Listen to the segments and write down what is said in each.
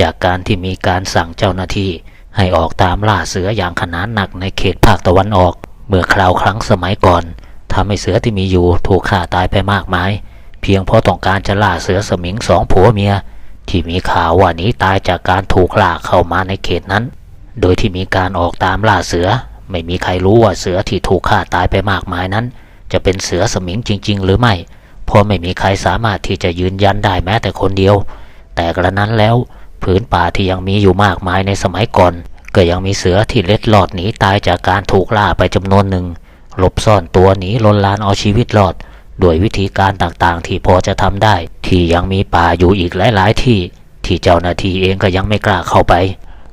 จากการที่มีการสั่งเจ้าหน้าที่ ให้ออกตามล่าเสืออย่างขนานหนักในเขตภาคตะวันออก เมื่อคราวครั้งสมัยก่อนทำให้เสือที่มีอยู่ถูกฆ่าตายไปมากมาย เพียงเพราะต้องการจะล่าเสือสมิงสองผัวเมีย ที่มีข่าวว่าหนีตายจากการถูกล่าเข้ามาในเขตนั้น โดยที่มีการออกตามล่าเสือ ไม่มีใครรู้ว่าเสือที่ถูกฆ่าตายไปมากมายนั้น จะเป็นเสือสมิงจริง ๆ หรือไม่เพราะไม่มีใครสามารถที่จะยืนยันได้แม้แต่คนเดียว แต่กระนั้นแล้ว ผืนป่าที่ยังมีอยู่มากมายในสมัยก่อน ก็ยังมีเสือที่เล็ดลอดหนีตายจากการถูกล่าไปจำนวนหนึ่ง หลบซ่อนตัวหนีลนลานเอาชีวิตรอด โดยวิธีการต่างๆ ที่พอจะทำได้ ที่ยังมีป่าอยู่อีกหลาย ๆ ที่ ที่เจ้าหน้าที่เองก็ยังไม่กล้าเข้าไป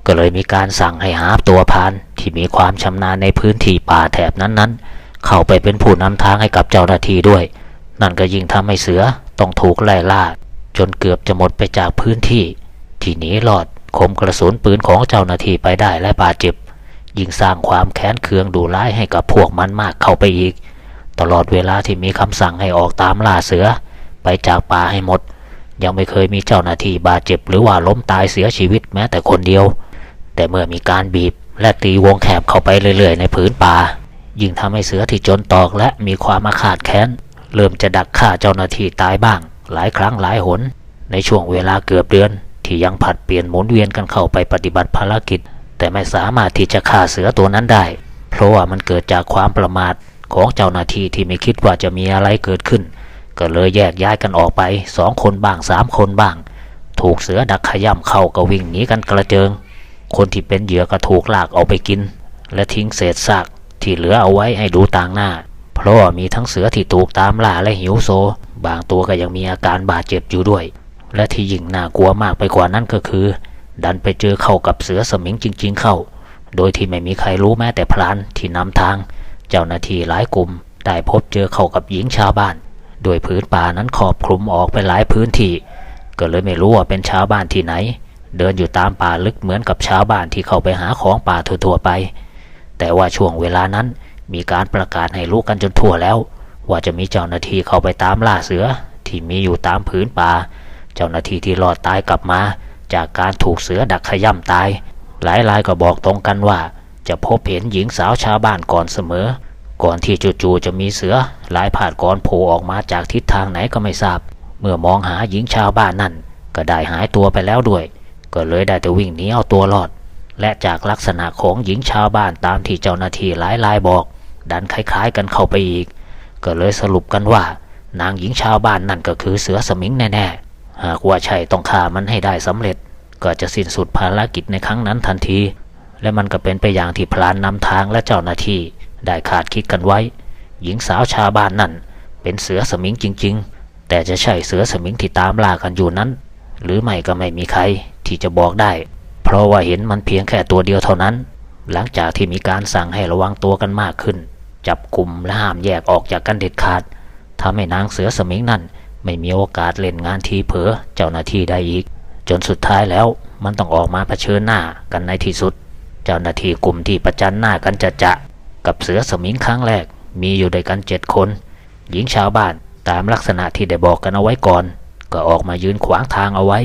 ก็เลยมีการสั่งให้หาตัวพานที่มีความชำนาญในพื้นที่ป่าแถบนั้นๆ เข้าไปเป็นผู้นำทางให้กับเจ้าหน้าที่ด้วย นั่นก็ยิ่งทำให้เสือต้องถูกไล่ล่าจนเกือบจะหมดไปจากพื้นที่ ที่หนีรอดคมกระสุนปืนของเจ้าหน้าที่ไปได้และบาดเจ็บ ยิ่งสร้างความแค้นเคืองดูร้ายให้กับพวกมันมากเข้าไปอีก ตลอดเวลาที่มีคำสั่งให้ออกตามล่าเสือ ไปจากป่าให้หมด ยังไม่เคยมีเจ้าหน้าที่บาดเจ็บหรือว่าล้มตายเสียชีวิตแม้แต่คนเดียว แต่เมื่อมีการบีบและตีวงแคบเข้าไปเรื่อยๆ ในผืนป่า ยิ่งทำให้เสือที่จนตอกและมีความอาฆาตแค้นเริ่มจะดักฆ่าเจ้าหน้าที่ตายบ้าง หลายครั้งหลายหน ในช่วงเวลาเกือบเดือน ที่ยังผัดเปลี่ยนหมุนเวียนกันเข้าไปปฏิบัติภารกิจ แต่ไม่สามารถที่จะฆ่าเสือตัวนั้นได้ เพราะว่ามันเกิดจากความประมาทของเจ้าหน้าที่ที่ไม่คิดว่าจะมีอะไรเกิดขึ้น ก็เลยแยกย้ายกันออกไปสองคนบ้างสามคนบ้าง ถูกเสือดักขย่ำเข้าก็วิ่งหนีกันกระเจิง คนที่เป็นเหยื่อก็ถูกลากเอาไปกิน และทิ้งเศษซากที่เหลือเอาไว้ให้ดูต่างหน้า เพราะมีทั้งเสือที่ถูกตามล่าและหิวโซ บางตัวก็ยังมีอาการบาดเจ็บอยู่ด้วย และที่ยิ่งน่ากลัวมากไปกว่านั้นก็คือ ดันไปเจอเข้ากับเสือสมิงจริง ๆ เข้า โดยที่ไม่มีใครรู้แม้แต่พรานที่นำทาง เจ้าหน้าที่หลายกลุ่ม ได้พบเจอเข้ากับหญิงชาวบ้าน โดยพื้นป่านั้นครอบคลุมออกไปหลายพื้นที่ก็เลยไม่รู้ว่าเป็นชาวบ้านที่ไหน เดินอยู่ตามป่าลึกเหมือนกับชาวบ้านที่เข้าไปหาของป่าทั่วๆไป แต่ว่าช่วงเวลานั้นมีการประกาศให้รู้กันจนทั่วแล้ว ว่าจะมีเจ้าหน้าที่เข้าไปตามล่าเสือที่มีอยู่ตามพื้นป่า เจ้าหน้าที่ที่รอดตายกลับมา จากการถูกเสือดักขย่ำตาย หลายรายก็บอกตรงกันว่า จะพบเห็นหญิงสาวชาวบ้านก่อนเสมอ ก่อนที่จู่ๆจะมีเสือหลายผาดก่อนโผล่ออกมาจากทิศทางไหนก็ไม่ทราบ เมื่อมองหาหญิงชาวบ้านนั่น ก็ได้หายตัวไปแล้วด้วย ก็เลยได้แต่วิ่งหนีเอาตัวรอด และจากลักษณะของหญิงชาวบ้านตามที่เจ้าหน้าที่หลายรายบอก ดันคล้าย ๆ กันเข้าไปอีก ก็เลยสรุปกันว่านางหญิงชาวบ้านนั่นก็คือเสือสมิงแน่ ๆ หากว่าใช่ต้องฆ่ามันให้ได้สำเร็จ ก็จะสิ้นสุดภารกิจในครั้งนั้นทันที และมันก็เป็นไปอย่างที่พลานนำทางและเจ้าหน้าที่ได้ขาดคิดกันไว้ หญิงสาวชาวบ้านนั่น เป็นเสือสมิงจริง ๆ แต่จะใช่เสือสมิงที่ตามล่ากันอยู่นั้น หรือไม่ก็ไม่มีใครที่จะบอกได้ เพราะว่าเห็นมันเพียงแค่ตัวเดียวเท่านั้น หลังจากที่มีการสั่งให้ระวังตัวกันมากขึ้น จับกลุ่มและห้ามแยกออกจากกันเด็ดขาดทำให้นางเสือสมิงนั่น ไม่มีโอกาสเล่นงานทีเผลอเจ้าหน้าที่ได้อีก จนสุดท้ายแล้วมันต้องออกมาเผชิญหน้ากันในที่สุด เจ้าหน้าที่กลุ่มที่ประจันหน้ากันจะจะกับเสือสมิงครั้งแรก มีอยู่ด้วยกันเจ็ดคน หญิงชาวบ้านตามลักษณะที่ได้บอกกันเอาไว้ก่อน ก็ออกมายืนขวางทางเอาไว้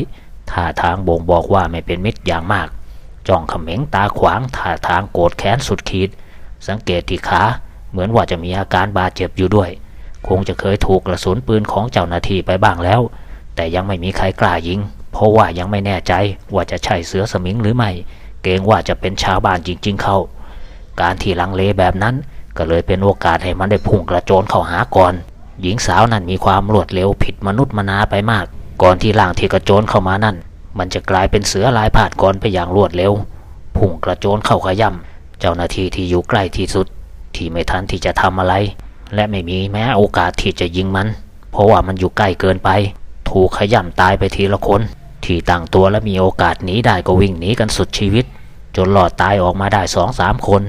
ท่าทางบ่งบอกว่าไม่เป็นมิตรอย่างมากจ้องเขม็งตาขวางท่าทางโกรธแค้นสุดขีด สังเกตที่ขาเหมือนว่าจะมีอาการบาดเจ็บอยู่ด้วย คงจะเคยถูกกระสุนปืนของเจ้าหน้าที่ไปบ้างแล้ว แต่ยังไม่มีใครกล้ายิง เพราะว่ายังไม่แน่ใจว่าจะใช่เสือสมิงหรือไม่ เกรงว่าจะเป็นชาวบ้านจริง ๆ เข้า การที่ลังเลแบบนั้น ก็เลยเป็นโอกาสให้มันได้พุ่งกระโจนเข้าหาก่อน หญิงสาวนั้นมีความรวดเร็วผิดมนุษย์มนาไปมาก ก่อนที่ล่างที่กระโจนเข้ามานั่น มันจะกลายเป็นเสือลายผาดก่อนไปอย่างรวดเร็ว พุ่งกระโจนเข้าขย่ำเจ้าหน้าที่ที่อยู่ใกล้ที่สุด ที่ไม่ทันที่จะทำอะไร และไม่มีแม้โอกาสที่จะยิงมัน เพราะว่ามันอยู่ใกล้เกินไป ถูกขย่ำตายไปทีละคน ที่ตั้งตัวและมีโอกาสหนีได้ก็วิ่งหนีกันสุดชีวิต จนหลอดตายออกมาได้สองสามคน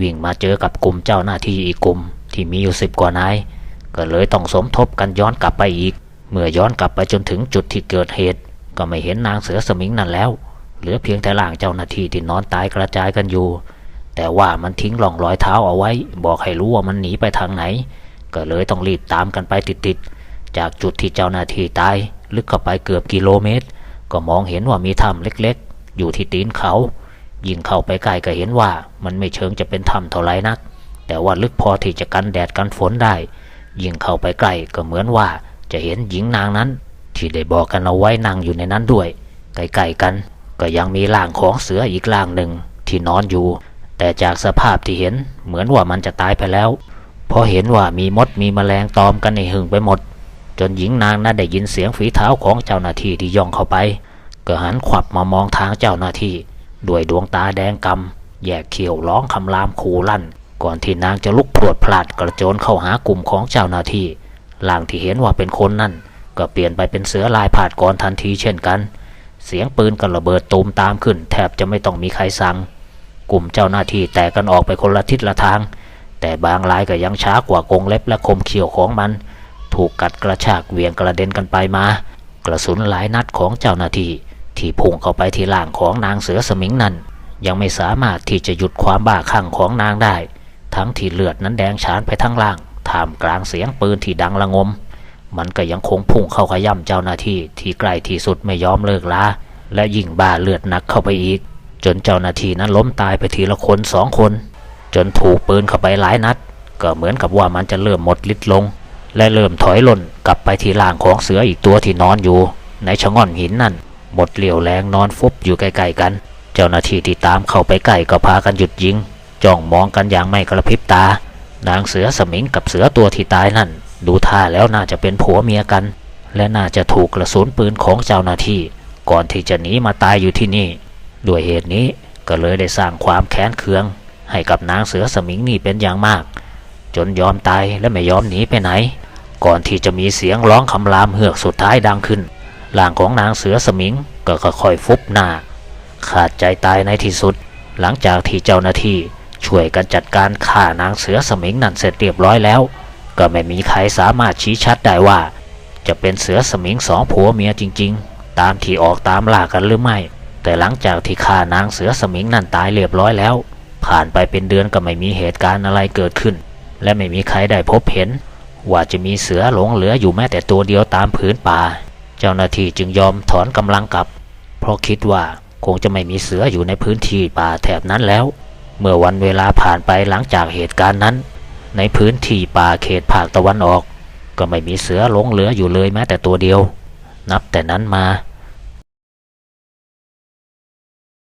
วิ่งมาเจอกับกลุ่มเจ้าหน้าที่อีกกลุ่ม ที่มีอยู่สิบกว่านายก็เลยต้องสมทบกันย้อนกลับไปอีก เมื่อย้อนกลับไปจนถึงจุดที่เกิดเหตุ ก็ไม่เห็นนางเสือสมิงนั่นแล้ว เหลือเพียงแต่ร่างเจ้าหน้าที่ที่นอนตายกระจายกันอยู่ แต่ว่ามันทิ้งร่องรอยเท้าเอาไว้ บอกให้รู้ว่ามันหนีไปทางไหน ก็เลยต้องรีบตามกันไปติดๆ จากจุดที่เจ้าหน้าที่ตาย ลึกเข้าไปเกือบกิโลเมตร ก็มองเห็นว่ามีถ้ำเล็กๆ อยู่ที่ตีนเขา ยิ่งเข้าไปใกล้ก็เห็นว่ามันไม่เชิงจะเป็นถ้ำเท่าไรนัก แต่ว่าลึกพอที่จะกันแดดกันฝนได้ ยิ่งเข้าไปใกล้ก็เหมือนว่าจะเห็นหญิงนางนั้น ที่ได้บอกกันเอาไว้นั่งอยู่ในนั้นด้วยใกล้ๆกัน ก็ยังมีร่างของเสืออีกร่างหนึ่งที่นอนอยู่ แต่จากสภาพที่เห็นเหมือนว่ามันจะตายไปแล้วเพราะเห็นว่ามีมดมีแมลงตอมกันในหึงไปหมด จนหญิงนางนั้นได้ยินเสียงฝีเท้าของเจ้าหน้าที่ที่ย่องเข้าไป ก็หันขวับมามองทางเจ้าหน้าที่ ด้วยดวงตาแดงกำแยกเขียวร้องคำรามขู่ลั่น ก่อนที่นางจะลุกพรวดพลาดกระโจนเข้าหากลุ่มของเจ้าหน้าที่ล่างที่เห็นว่าเป็นคนนั่น ก็เปลี่ยนไปเป็นเสือลายผาดก่อนทันทีเช่นกัน เสียงปืนก็ระเบิดตูมตามขึ้น แทบจะไม่ต้องมีใครสั่ง กลุ่มเจ้าหน้าที่แตกกันออกไปคนละทิศละทาง แต่บางรายก็ยังช้ากว่ากงเล็บและคมเขียวของมัน ถูกกัดกระชากเวียงกระเด็นกันไปมา กระสุนหลายนัดของเจ้าหน้าที่ที่พุ่งเข้าไปที่ล่างของนางเสือสมิงนั้น ยังไม่สามารถที่จะหยุดความบ้าคลั่งของนางได้ ทั้งที่เลือดนั้นแดงฉานไปทั้งล่างท่ามกลางเสียงปืนที่ดังระงม มันก็ยังคงพุ่งเข้าขย่ำเจ้าหน้าที่ที่ใกล้ที่สุดไม่ยอมเลิกลาและยิ่งบ้าเลือดหนักเข้าไปอีก จนเจ้าหน้าที่นั้นล้มตายไปทีละคนสองคน จนถูกปืนเข้าไปหลายนัด ก็เหมือนกับว่ามันจะเริ่มหมดฤทธิ์ลง และเริ่มถอยหล่นกลับไปที่ล่างของเสืออีกตัวที่นอนอยู่ ในชะง่อนหินนั่น หมดเหลี่ยวแรงนอนฟุบอยู่ใกล้ๆกัน เจ้าหน้าที่ที่ตามเข้าไปใกล้ก็พากันหยุดยิงจ้องมองกันอย่างไม่กระพริบตา นางเสือสมิงกับเสือตัวที่ตายนั่น ดูท่าแล้วน่าจะเป็นผัวเมียกัน และน่าจะถูกกระสุนปืนของเจ้าหน้าที่ ก่อนที่จะหนีมาตายอยู่ที่นี่ ด้วยเหตุนี้ก็เลยได้สร้างความแค้นเคือง ให้กับนางเสือสมิงนี่เป็นอย่างมาก จนยอมตายและไม่ยอมหนีไปไหน ก่อนที่จะมีเสียงร้องคำรามเฮือกสุดท้ายดังขึ้นร่างของนางเสือสมิงก็ค่อยๆฟุบหน้า ขาดใจตายในที่สุด หลังจากที่เจ้าหน้าที่ช่วยกันจัดการฆ่านางเสือสมิงนั่นเสร็จเรียบร้อยแล้ว ก็ไม่มีใครสามารถชี้ชัดได้ว่า จะเป็นเสือสมิงสองผัวเมียจริง ๆ ตามที่ออกตามล่ากันหรือไม่ แต่หลังจากที่ฆ่านางเสือสมิงนั่นตายเรียบร้อยแล้ว ผ่านไปเป็นเดือนก็ไม่มีเหตุการณ์อะไรเกิดขึ้น และไม่มีใครได้พบเห็น ว่าจะมีเสือหลงเหลืออยู่แม้แต่ตัวเดียวตามผืนป่า เจ้าหน้าที่จึงยอมถอนกำลังกลับ เพราะคิดว่าคงจะไม่มีเสืออยู่ในพื้นที่ป่าแถบนั้นแล้ว เมื่อวันเวลาผ่านไปหลังจากเหตุการณ์นั้น ในพื้นที่ป่าเขตภาคตะวันออก ก็ไม่มีเสือหลงเหลืออยู่เลยแม้แต่ตัวเดียว นับแต่นั้นมา